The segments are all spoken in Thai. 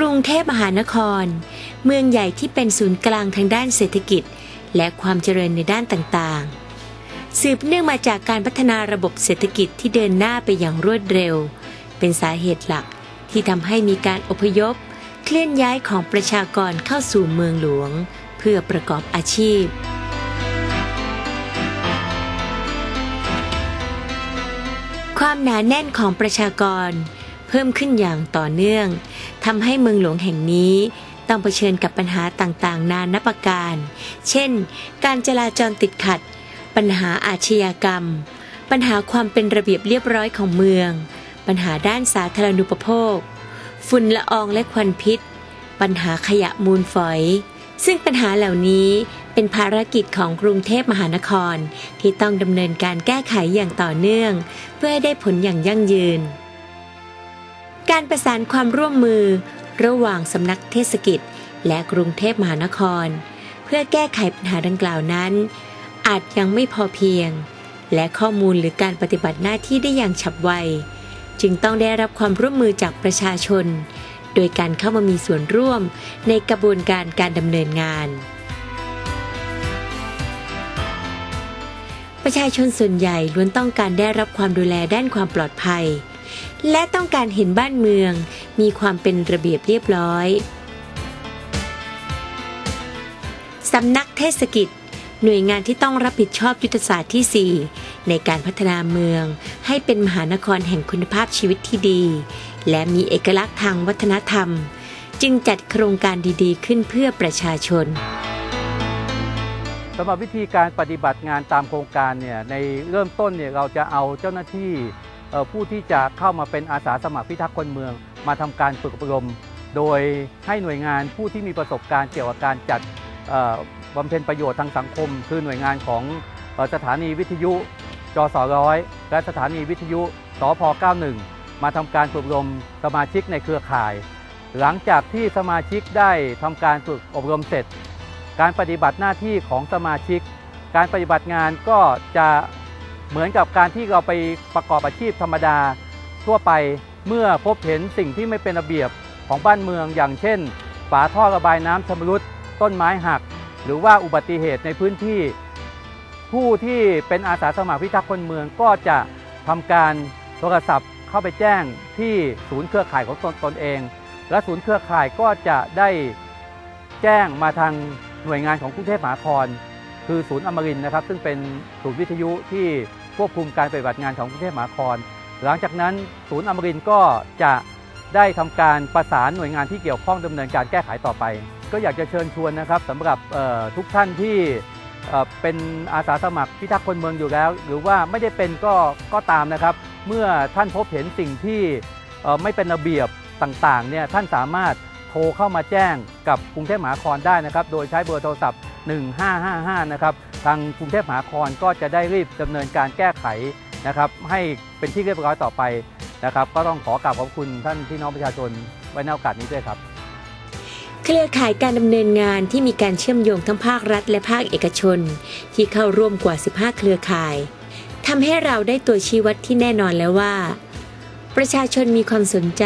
กรุงเทพมหานคร เมืองใหญ่ที่เป็นศูนย์กลางทางด้านเศรษฐกิจ และความเจริญในด้านต่างๆ สืบเนื่องมาจากการพัฒนาระบบเศรษฐกิจที่เดินหน้าไปอย่างรวดเร็ว เป็นสาเหตุหลักที่ทำให้มีการอพยพ เคลื่อนย้ายของประชากรเข้าสู่เมืองหลวง เพื่อประกอบอาชีพความหนาแน่นของประชากร เพิ่มขึ้นอย่างต่อเนื่อง ทำให้เมืองหลวงแห่งนี้ต้องเผชิญกับปัญหาต่างๆ นานับประการ เช่น การจราจรติดขัด ปัญหาอาชญากรรม ปัญหาความเป็นระเบียบเรียบร้อยของเมือง ปัญหาด้านสาธารณูปโภค ฝุ่นละอองและควันพิษ ปัญหาขยะมูลฝอย ซึ่งปัญหาเหล่านี้เป็นภารกิจของกรุงเทพมหานคร ที่ต้องดำเนินการแก้ไขอย่างต่อเนื่อง เพื่อให้ได้ผลอย่างยั่งยืน การประสานความร่วมมือ ระหว่างสำนักเทศกิจ และกรุงเทพมหานคร เพื่อแก้ไขปัญหาดังกล่าวนั้น อาจยังไม่พอเพียง และข้อมูลหรือการปฏิบัติหน้าที่ได้อย่างฉับไว จึงต้องได้รับความร่วมมือจากประชาชน โดยการเข้ามามีส่วนร่วมในกระบวนการการดำเนินงานประชาชนส่วนใหญ่ล้วนต้องการได้รับความดูแลด้านความปลอดภัย และต้องการเห็นบ้านเมือง มีความเป็นระเบียบเรียบร้อย สำนักเทศกิจ หน่วยงานที่ต้องรับผิดชอบยุทธศาสตร์ที่ 4 ในการพัฒนาเมือง ให้เป็นมหานครแห่งคุณภาพชีวิตที่ดี และมีเอกลักษณ์ทางวัฒนธรรม จึงจัดโครงการดีๆ ขึ้นเพื่อประชาชนสำหรับวิธีการปฏิบัติงานตามโครงการเนี่ยในเริ่มต้นเนี่ยเราจะเอาเจ้าหน้าที่ ผู้ที่จะเข้ามาเป็นอาสาสมัครพิทักษ์คนเมือง มาทำการฝึกอบรม โดยให้หน่วยงานผู้ที่มีประสบการณ์เกี่ยวกับการจัดบำเพ็ญประโยชน์ทางสังคม คือหน่วยงานของสถานีวิทยุจสร้อยและสถานีวิทยุสพ91 มาทำการฝึกอบรมสมาชิกในเครือข่าย หลังจากที่สมาชิกได้ทำการฝึกอบรมเสร็จ การปฏิบัติหน้าที่ของสมาชิก การปฏิบัติงานก็จะ เหมือนกับการที่เราไปประกอบอาชีพธรรมดาทั่วไปเมื่อพบเห็นสิ่งที่ไม่เป็นระเบียบของบ้านเมืองอย่างเช่น ฝาท่อระบายน้ำชำรุดต้นไม้หัก หรือว่าอุบัติเหตุในพื้นที่ ผู้ที่เป็นอาสาสมัครพิทักษ์คนเมืองก็จะทำการโทรศัพท์เข้าไปแจ้งที่ศูนย์เครือข่ายของตนตนเอง และศูนย์เครือข่ายก็จะได้แจ้งมาทางหน่วยงานของกรุงเทพมหานคร คือศูนย์อมรินนะครับ ซึ่งเป็นศูนย์วิทยุที่ควบคุมการปฏิบัติงานของกรุงเทพมหานคร หลังจากนั้นศูนย์อมรินก็จะได้ทำการประสานหน่วยงานที่เกี่ยวข้องดำเนินการแก้ไขต่อไป ก็อยากจะเชิญชวนนะครับสำหรับทุกท่านที่เป็นอาสาสมัครพิทักษ์คนเมืองอยู่แล้ว หรือว่าไม่ได้เป็นก็ก็ตามนะครับ เมื่อท่านพบเห็นสิ่งที่ไม่เป็นระเบียบต่างๆเนี่ยท่านสามารถ รเข้ามาแจ้งกับกรุงเทพมหานครได้นะครับ โดยใช้เบอร์โทรศัพท์ 1555 นะครับ ทางกรุงเทพมหานครก็จะได้รีบดำเนินการแก้ไขนะครับ ให้เป็นที่เรียบร้อยต่อไปนะครับ ก็ต้องขอกราบขอบคุณท่านพี่น้องประชาชนไว้ในโอกาสนี้ด้วยครับเครือข่ายการดำเนินงานที่มีการเชื่อมโยงทั้งภาครัฐและภาคเอกชน ที่เข้าร่วมกว่า 15 เครือข่ายทำให้เราได้ตัวชี้วัดที่แน่นอนแล้วว่า ประชาชนมีความสนใจ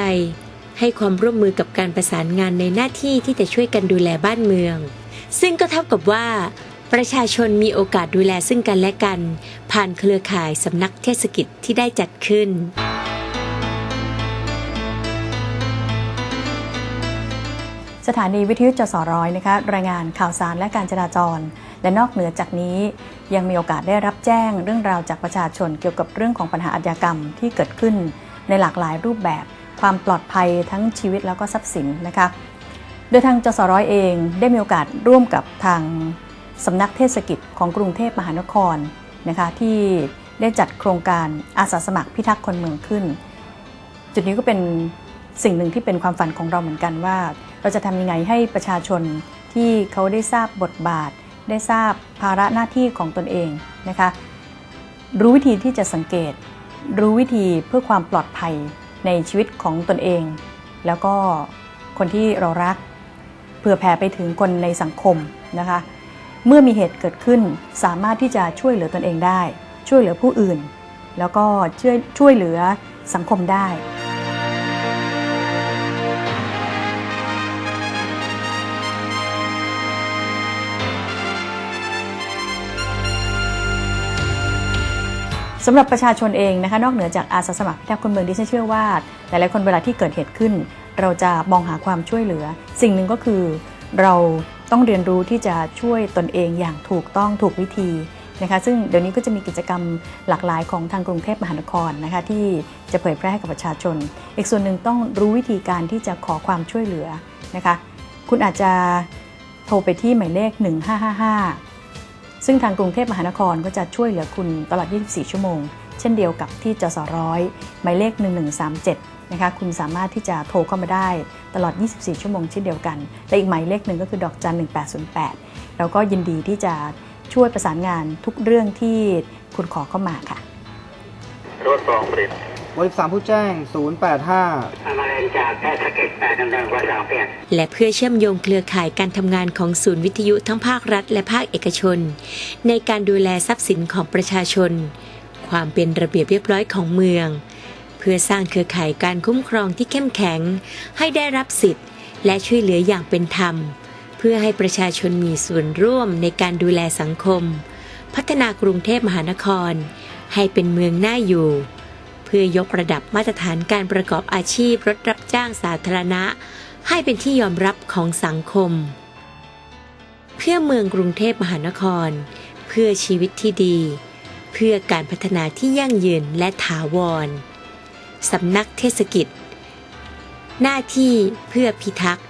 ให้ความร่วมมือกับการประสานงานในหน้าที่ที่จะช่วยกันดูแลบ้านเมือง ซึ่งก็เท่ากับว่า ประชาชนมีโอกาสดูแลซึ่งกันและกัน ผ่านเครือข่ายสำนักเทศกิจที่ได้จัดขึ้นสถานีวิทยุจสร้อยนะคะรายงานข่าวสารและการจราจร และนอกเหนือจากนี้ ยังมีโอกาสได้รับแจ้งเรื่องราวจากประชาชนเกี่ยวกับเรื่องของปัญหาอาชญากรรมที่เกิดขึ้นในหลากหลายรูปแบบ ความปลอดภัยทั้งชีวิตแล้วก็ทรัพย์สินนะคะ โดยทางจสร้อยเองได้มีโอกาสร่วมกับทางสำนักเทศกิจของกรุงเทพมหานครนะคะที่ได้จัดโครงการอาสาสมัครพิทักษ์คนเมืองขึ้น จุดนี้ก็เป็นสิ่งหนึ่งที่เป็นความฝันของเราเหมือนกันว่า เราจะทำยังไงให้ประชาชนที่เขาได้ทราบบทบาท ได้ทราบภาระหน้าที่ของตนเองนะคะ รู้วิธีที่จะสังเกต รู้วิธีเพื่อความปลอดภัย ในชีวิตของตนเอง แล้วก็คนที่เรารักเพื่อแผ่ไปถึงคนในสังคมนะคะ เมื่อมีเหตุเกิดขึ้นสามารถที่จะช่วยเหลือตนเองได้ ช่วยเหลือผู้อื่น แล้วก็ช่วยช่วยเหลือสังคมได้ สำหรับประชาชนเองนะคะนอกเหนือจากอาสาสมัครพิทักษ์คนเมืองที่ฉันเชื่อว่า หลายๆคนเวลาที่เกิดเหตุขึ้น เราจะมองหาความช่วยเหลือ สิ่งหนึ่งก็คือ เราต้องเรียนรู้ที่จะช่วยตนเองอย่างถูกต้องถูกวิธีนะคะซึ่งเดี๋ยวนี้ก็จะมีกิจกรรมหลากหลายของทางกรุงเทพมหานครนะคะที่จะเผยแพร่ให้กับประชาชน อีกส่วนหนึ่งต้องรู้วิธีการที่จะขอความช่วยเหลือนะคะคุณอาจจะโทรไปที่หมายเลข 1555 ซึ่งทางกรุงเทพมหานครก็จะช่วยเหลือคุณตลอด 24 ชั่วโมง เช่นเดียวกับที่จสร้อยหมายเลข 1137 นะคะ คุณสามารถที่จะโทรเข้ามาได้ตลอด 24 ชั่วโมงเช่นเดียวกัน และอีกหมายเลขหนึ่งก็คือดอกจัน 1808 เราก็ยินดีที่จะช่วยประสานงานทุกเรื่องที่คุณขอเข้ามาค่ะรถสองผลิต บริษัทผู้แจ้ง 085 มาเรนจากแพทย์สเก็ตแปดดำเนินวัดสามเปลี่ยน และเพื่อเชื่อมโยงเครือข่ายการทำงานของศูนย์วิทยุทั้งภาครัฐและภาคเอกชน ในการดูแลทรัพย์สินของประชาชน ความเป็นระเบียบเรียบร้อยของเมือง เพื่อสร้างเครือข่ายการคุ้มครองที่เข้มแข็ง ให้ได้รับสิทธิ์ และช่วยเหลืออย่างเป็นธรรม เพื่อให้ประชาชนมีส่วนร่วมในการดูแลสังคม พัฒนากรุงเทพมหานคร ให้เป็นเมืองน่าอยู่ พื่อยกระดับมาตรฐานการประกอบอาชีพรถรับจ้างสาธารณะ ให้เป็นที่ยอมรับของสังคม เพื่อเมืองกรุงเทพมหานคร เพื่อชีวิตที่ดี เพื่อการพัฒนาที่ยั่งยืนและถาวรสำนักเทศกิจ หน้าที่เพื่อพิทักษ์